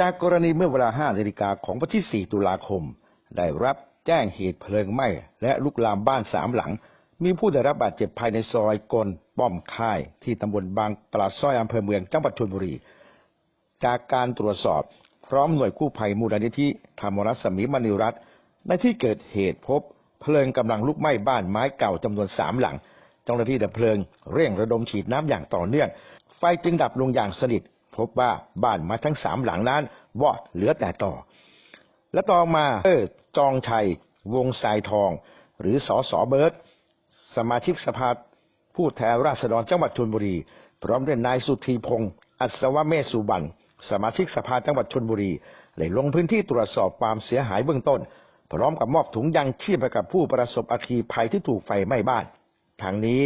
จากกรณีเมื่อเวลา5นาฬิกาของวันที่ 4 ตุลาคม ได้รับแจ้งเหตุเพลิงไหม้และลุกลามบ้านสามหลัง มีผู้ได้รับบาดเจ็บภายในซอยกลป้อมค่าย ที่ตำบลบางปลาส้อยอำเภอเมืองจังหวัดชลบุรี จากการตรวจสอบพร้อมหน่วยกู้ภัยมูลนิธิธรรมรัศมีมณีรัตน์ในที่เกิดเหตุพบ เพลิงกำลังลุกไหม้บ้านไม้เก่าจำนวนสามหลัง เจ้าหน้าที่ดับเพลิง เร่งระดมฉีดน้ำอย่างต่อเนื่อง ไฟจึงดับลงอย่างสนิท พบว่าบ้านไม้ทั้งสามหลังนั้นวอดเหลือแต่ต่อ และต่อมาเออจองชัย วงสายทอง หรือสอสอเบิร์ตสมาชิกสภาผู้แทนราษฎรจังหวัดชลบุรี พร้อมด้วยนายสุธีพงศ์อัศวเมสุบันสมาชิกสภาจังหวัดชลบุรีได้ลงพื้นที่ตรวจสอบความเสียหายเบื้องต้น พร้อมกับมอบถุงยังชีพให้กับผู้ประสบอัคคีภัยที่ถูกไฟไหม้บ้านทางนี้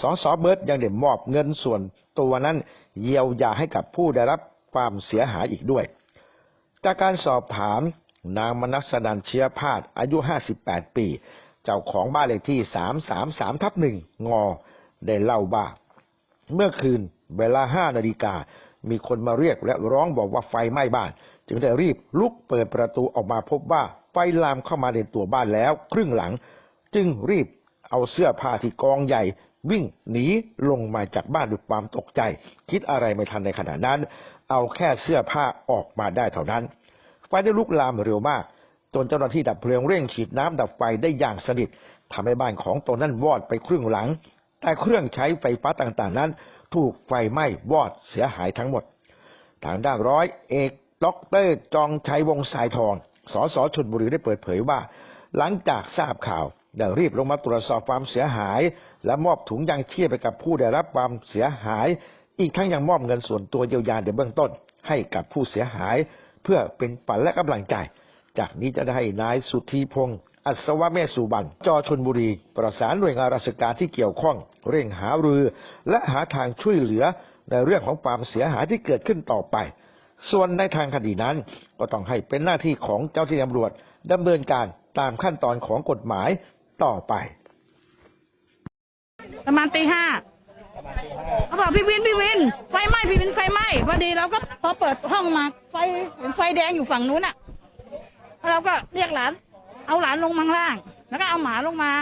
สสเบิร์ตยังได้มอบเงินส่วน ตัวนั้นเยียวยาให้กับผู้ได้รับความเสียหายอีกด้วย จากการสอบถามนางมนัสนันเชื้อพาดอายุ 58 ปี เจ้าของบ้านเลขที่ 333 ทับหนึ่งงอ ได้เล่าว่าเมื่อคืนเวลา5นาฬิกา มีคนมาเรียกและร้องบอกว่าไฟไหม้บ้าน จึงได้รีบลุกเปิดประตูออกมาพบว่าไฟลามเข้ามาในตัวบ้านแล้ว ครึ่งหลัง จึงรีบ เอาเสื้อผ้าที่กองใหญ่ วิ่งหนีลงมาจากบ้านด้วยความตกใจ คิดอะไรไม่ทันในขณะนั้น เอาแค่เสื้อผ้าออกมาได้เท่านั้นไฟได้ลุกลามเร็วมากจนเจ้าหน้าที่ดับเพลิงเร่งฉีดน้ำดับไฟได้อย่างสนิททำให้บ้านของตนนั้นวอดไปครึ่งหลัง แต่เครื่องใช้ไฟฟ้าต่างๆนั้น ถูกไฟไหม้วอดเสียหายทั้งหมด ทางด้านร้อยเอกด็อกเตอร์จองชัยวงสายทองสสชนบุรีได้เปิดเผยว่า หลังจากทราบข่าว ได้รีบลงมาตรวจสอบความเสียหาย และมอบถุงยางชีพไปกับผู้ได้รับความเสียหาย อีกทั้งยังมอบเงินส่วนตัวเยียวยาในเบื้องต้น ให้กับผู้เสียหาย เพื่อเป็นปันและกำลังใจ จากนี้จะได้ให้นายสุธีพงศ์อัศวะเมสุบันจอชนบุรี ประสานหน่วยงานราชการที่เกี่ยวข้อง เร่งหารือ และหาทางช่วยเหลือในเรื่องของความเสียหายที่เกิดขึ้นต่อไป ส่วนในทางคดีนั้น ก็ต้องให้เป็นหน้าที่ของเจ้าที่ตำรวจดำเนินการตามขั้นตอนของกฎหมาย ต่อไป ประมาณตีห้าเขาบอกพี่วินพี่วิน ไฟไหม้พี่วินไฟไหม้พอดีเราก็พอเปิดห้องมา ไฟเห็นไฟแดงอยู่ฝั่งนู้นอะแล้วเราก็เรียกหลาน เอาหลานลงมาข้างล่าง แล้วก็เอาหมาลงมา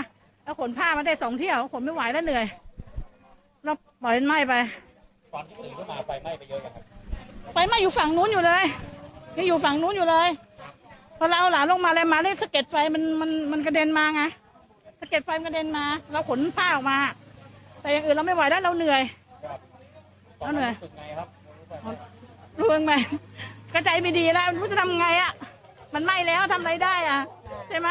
แล้วขนผ้ามาได้สองเที่ยวขนไม่ไหวแล้วเหนื่อย เราปล่อยมันไหม้ไปตอนที่ตื่นขึ้นมาไฟไหม้ไปเยอะครับไฟไหม้อยู่ฝั่งนู้นอยู่เลยยังอยู่ฝั่งนู้นอยู่เลยพอเราเอาหลานลงมาเลยมาเลยสะเก็ดไฟมันมันมันกระเด็นมาไง สะเก็ดไฟมันกระเด็นมา เราขนผ้าออกมา แต่อย่างอื่นเราไม่ไหวแล้วเราเหนื่อย เราเหนื่อยรู้เองไหมกระใจไม่ดีแล้วไม่รู้จะทำไงอะ มันไหม้แล้วทำอะไรได้อะ ใช่ไหม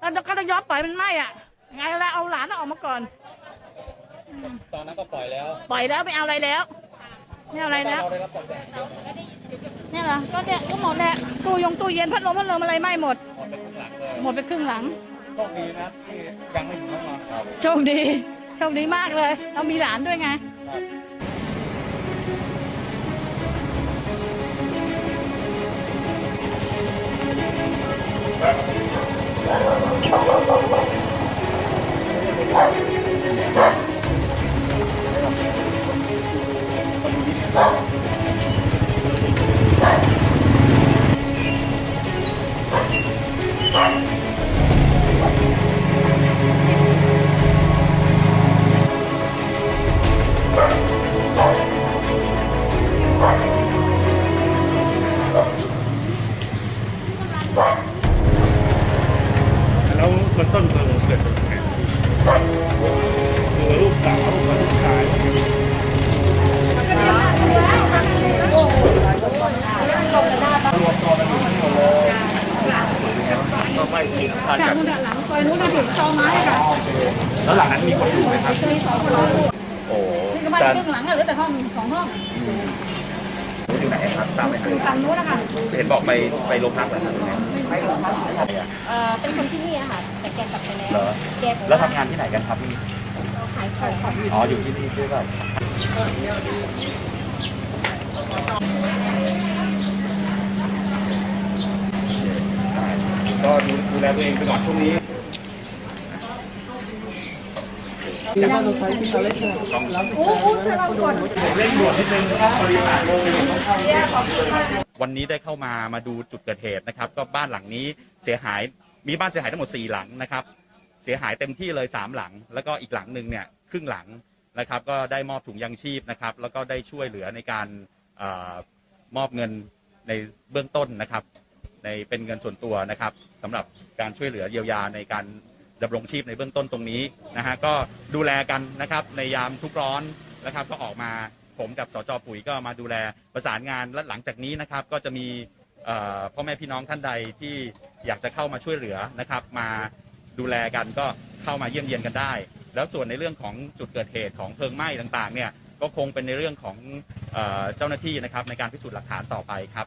เราก็ต้องยอมปล่อยมันไหม้อะ ไงแล้วเอาหลานออกมาก่อน ตอนนั้นก็ปล่อยแล้ว ปล่อยแล้วไม่เอาอะไรแล้วไม่เอาอะไรแล้วเราได้รับผลกระทบเนี่ยเหรอก็เนี่ยก็หมดแหละตู้ยงตู้เย็นพัดลมพัดลมอะไรไหม้หมด หมดไปครึ่งหลัง เลยหมดไปครึ่งหลังโชคดีนะที่ยังไม่ถึงห้องนอนครับ โชคดีโชคดีมากเลยเรามีหลานด้วยไงแล้ แล้วหลังนั้นมีคนอยู่ไหมครับจะมีสองคนโอ้นี่ก็บ้านการครึ่งหลังอะเหลือแต่ห้องสองห้องอยู่ไหนครับตามไปอยู่ฝั่งนู้นนะคะเห็นบอกไปไปโรงพักแล้วครับเอ่อเป็นคนที่นี่อะค่ะ แต่แกกลับไปแล้วเหรอแกบอกแล้วทำงานที่ไหนกันครับเราขายของ อ๋ออยู่ที่นี่ด้วยกันก็ดูดูแลตัวเองไปก่อนช่วงนี้ วันนี้ได้เข้ามามาดูจุดเกิดเหตุนะครับ ก็บ้านหลังนี้เสียหายมีบ้านเสียหายทั้งหมด 4 หลังนะครับ เสียหายเต็มที่เลย 3 หลัง แล้วก็อีกหลังหนึ่งเนี่ยครึ่งหลังนะครับ ก็ได้มอบถุงยางชีพนะครับ แล้วก็ได้ช่วยเหลือในการอมอบเงินในเบื้องต้นนะครับ ในเป็นเงินส่วนตัวนะครับสำหรับการช่วยเหลือเยียวยาในการ ดำรงชีพในเบื้องต้นตรงนี้นะฮะก็ดูแลกันนะครับในยามทุกข์ร้อนนะครับก็ออกมาผมกับสจปุ๋ยก็มาดูแลประสานงานและหลังจากนี้นะครับก็จะมีพ่อแม่พี่น้องท่านใดที่อยากจะเข้ามาช่วยเหลือนะครับ มาดูแลกันก็เข้ามาเยี่ยมเยียนกันได้ แล้วส่วนในเรื่องของจุดเกิดเหตุของเพลิงไหม้ต่างๆเนี่ยก็คงเป็นในเรื่องของเจ้าหน้าที่นะครับในการพิสูจน์หลักฐานต่อไปครับ